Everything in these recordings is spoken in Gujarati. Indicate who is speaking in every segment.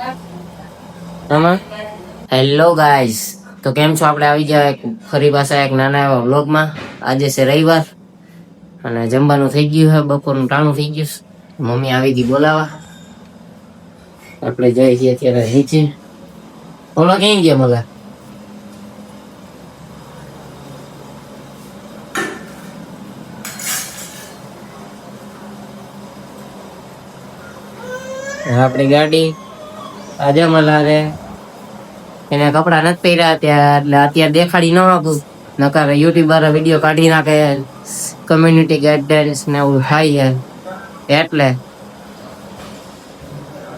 Speaker 1: આમાં? હેલો ગાઈસ તો કેમ છો? આપણે આવી ગયા ફરી પાછા એક નાના એવા વ્લોગમાં આજે છે રવિવાર અને જમવાનું થઈ ગયું છે, બપોરનું ટાણું થઈ ગયું છે. મમ્મી આવી હતી બોલાવા. આપણે જઈએ છીએ અત્યારે નીચે. ઓલા ક્યાં ગયા મગા આપણી ગાડી. આજે મલારે એને કપડા નથી પહેર્યા ત્યાં એટલે અત્યારે દેખાડી ન આપું નકર યુટ્યુબર વીડિયો કાઢી નાખે કમ્યુનિટી ગાઈડલાઇન્સ ને એવું થાય છે. એટલે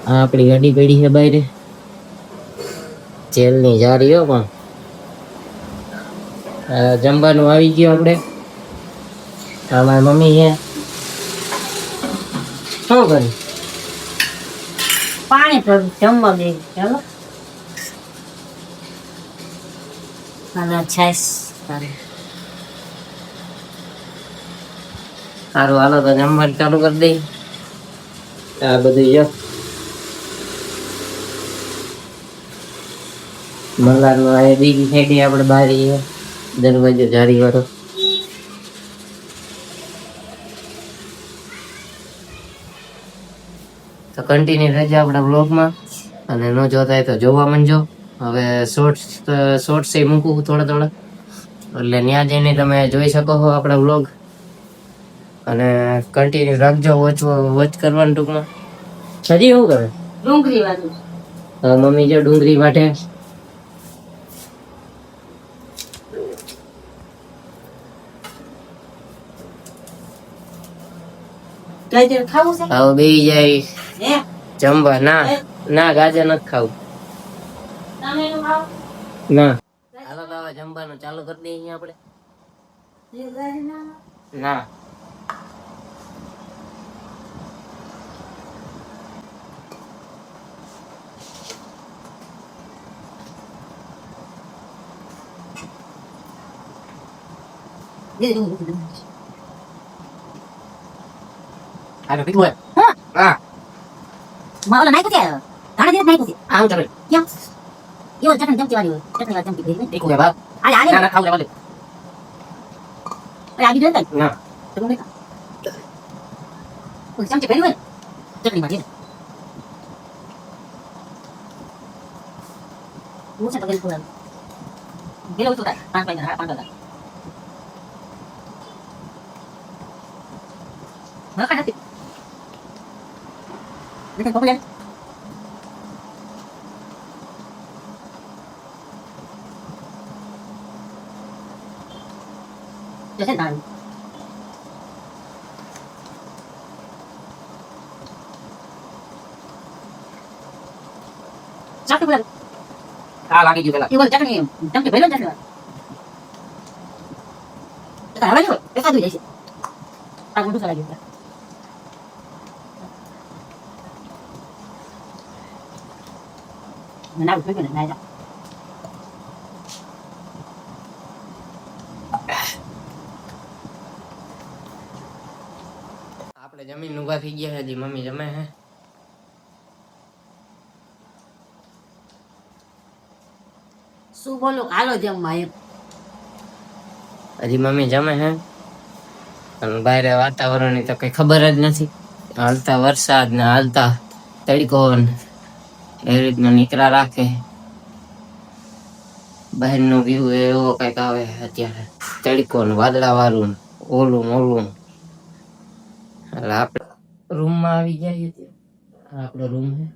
Speaker 1: આ આપણી ગાડી પડી છે બહાર. જેલની જારીઓ પણ. જમવાનું આવી ગયું આપણે. આ મારી મમ્મી છે. શું કર્યું?
Speaker 2: પાણી પર જમવા દે ચાલો. અને છાશ
Speaker 1: સારું હાલો, તો જમવાનું ચાલુ કરી દઈ આ બધું જો. મલારનો આ બીજી સાઈડે આપણે છે દરવાજો જારી વાળો તો કન્ટિન્યુ રહેજો આપણા બ્લોગમાં અને ન જોતા હોય તો જોવા માંડજો. હવે શોર્ટ્સ શોર્ટ્સ એ મૂકું થોડા થોડા. એટલે ત્યાં જઈને તમે જોઈ શકો છો આપણા બ્લોગ અને કન્ટિન્યુ રાખજો વોચ વોચ કરવાનું ટૂંકમાં. સજી શું કરે?
Speaker 2: ડુંગળી
Speaker 1: વાટે મમ્મી જો ડુંગળી માટે
Speaker 2: ગાજર ખાવું છે?
Speaker 1: હવે બે જાય. જમવા ના. ના ગાજર નથી ખાવું. ના હાલો તો જમવાનું ચાલુ કરી દઈએ આપણે. ના
Speaker 2: માં ઓલા નાખ્યું છે ધાણા દિવસ નાખ્યું છે
Speaker 1: આવું ચાલો
Speaker 2: કેમ એવો ચટણી ચમચી વાળી હોય ચટણી વાળી ચમચી ભરી
Speaker 1: એક હોય બાપ
Speaker 2: આલે આલે
Speaker 1: ના ના ખાવું ચાલો
Speaker 2: અરે આગી જોઈ
Speaker 1: ના
Speaker 2: તો કોણ દેખા ઓલી ચમચી ભરી હોય ને, ચટણી માં હું છે તો ગેલ પૂરા ગેલો ઉતો થાય પાંચ cái thành phố đi Để
Speaker 1: xem tài Chắc cái
Speaker 2: అలాగే చూడాలి ఇవాళ చక్కని చక్కని బయలు చక్కని అలాగే చేసి నాకు ముందు సరే చూడాలి ગુંડું ચલાવી ગયું ના ઉઠી ગયો ને ના જા
Speaker 1: આપણે જમીન ઊભા થઈ ગયા હજી મમ્મી જમે હે
Speaker 2: શું બોલું હાલો જમવા એમ
Speaker 1: હજી મમ્મી જમે હે અને બહાર વાતાવરણની તો કઈ ખબર જ નથી હાલતા વરસાદ ને હાલતા તડકો ને એ રીતના નીકળા રાખે. બહારનો વ્યૂ એવો કંઈક આવે અત્યારે. તડકો ને વાદળા વાળું ઓલું ઓલું એટલે આપણે રૂમમાં આવી આ આપણો રૂમ છે.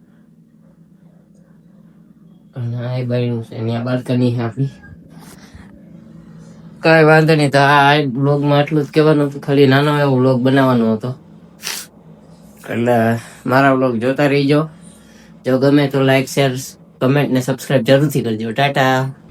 Speaker 1: અને બાલ્કની છે આપણી. વાંધો નહીં. તો આ બ્લોગમાં આટલું જ કહેવાનું ખાલી નાનો એવો બ્લોગ બનાવવાનો હતો. એટલે મારા બ્લોગ જોતા રહીજો. જો ગમે તો લાઈક શેર કમેન્ટ ને સબસ્ક્રાઈબ જરૂરથી કરજો. ટાટા.